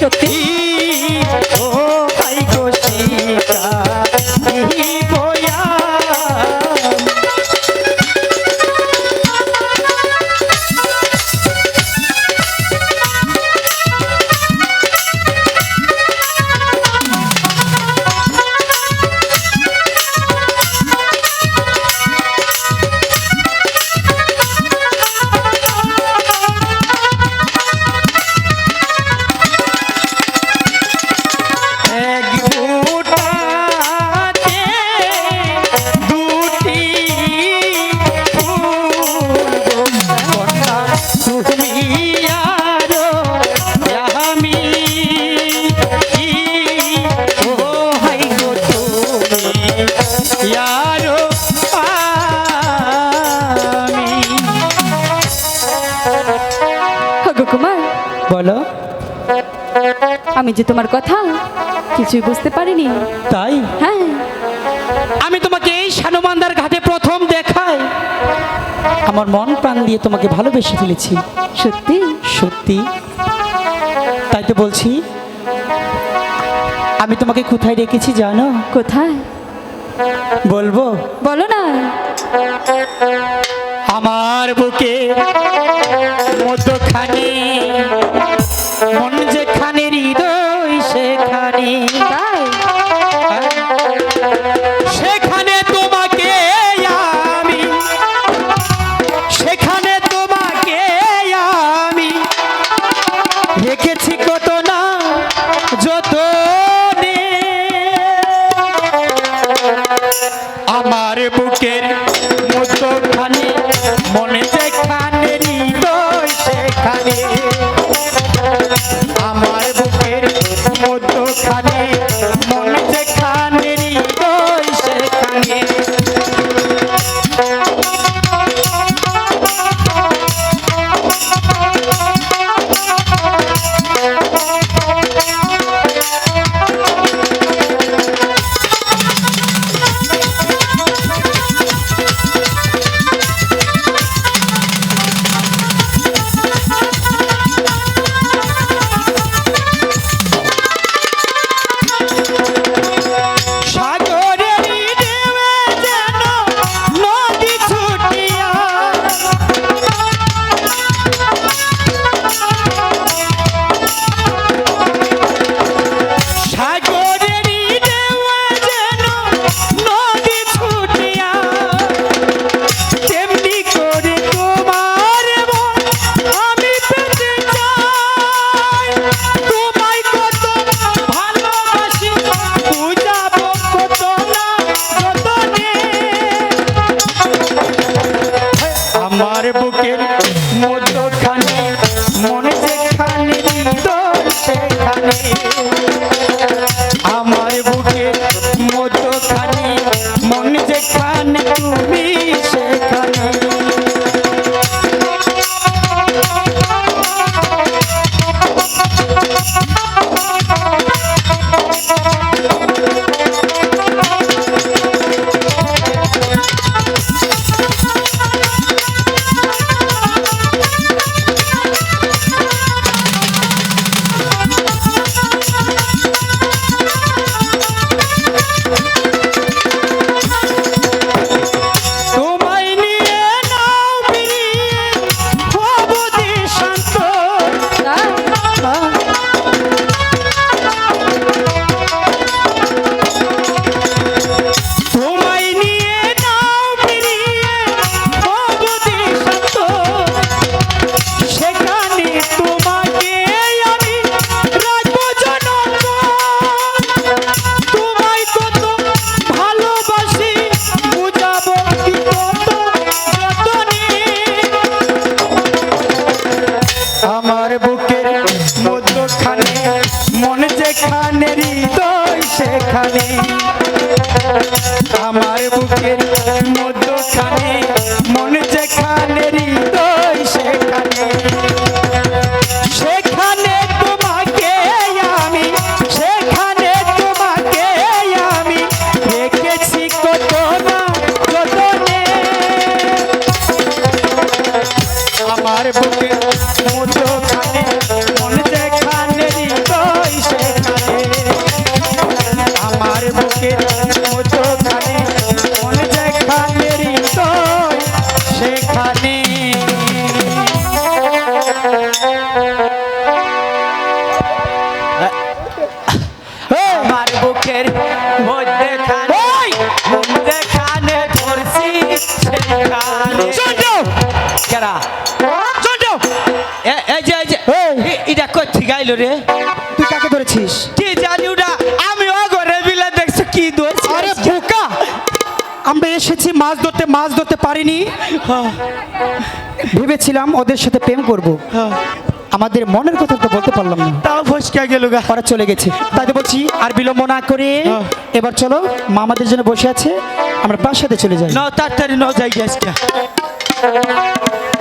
সত্যি আমি যে তোমার কথা কিছুই বুঝতে পারিনি। তাই? হ্যাঁ। আমি তোমাকে এই সানুমান্দার ঘাটে প্রথম দেখাই। আমার মন প্রাণ দিয়ে তোমাকে ভালোবেসে ফেলেছি। সত্যি? সত্যি। তাই তো বলছি আমি তোমাকে কোথায় রেখেছি জানো? কোথায়? বলব। বলো না। আমার বুকে আমার বুকের মধ্যখানে বুকের যেখানে হৃদয় সেখানে। আমার বুকের মধ্যখানে, মনে যেখানে, হৃদয় সেখানে। সেখানে তোমাকে আমি, সেখানে তোমাকে আমি রেখেছি কত না যতনে আমার বুকে মধ্যখানে কেরা এ- এই যে এই যে এই। এ- এটা কোথি গাইলো রে তুই কাকে ধরেছিস? কি জানি ওটা আমি অগরে বিলে দেখছ কি ধরছি আরে বোকা! আমরা এসেছি মাছ ধরতে মাছ ধরতে পারিনি। ভেবেছিলাম ওদের সাথে প্রেম করব। আমাদের মনের কথা তো বলতে পারলাম না। তাও ফসকা গেল গা। ওরা চলে গেছে। তাই তো বলছি আর বিলম্ব না করে এবার চলো মা আমাদের জন্য বসে আছে আমরা বাসাতে চলে যাই। ন তাড়াতাড়ি ন যাই Thank you.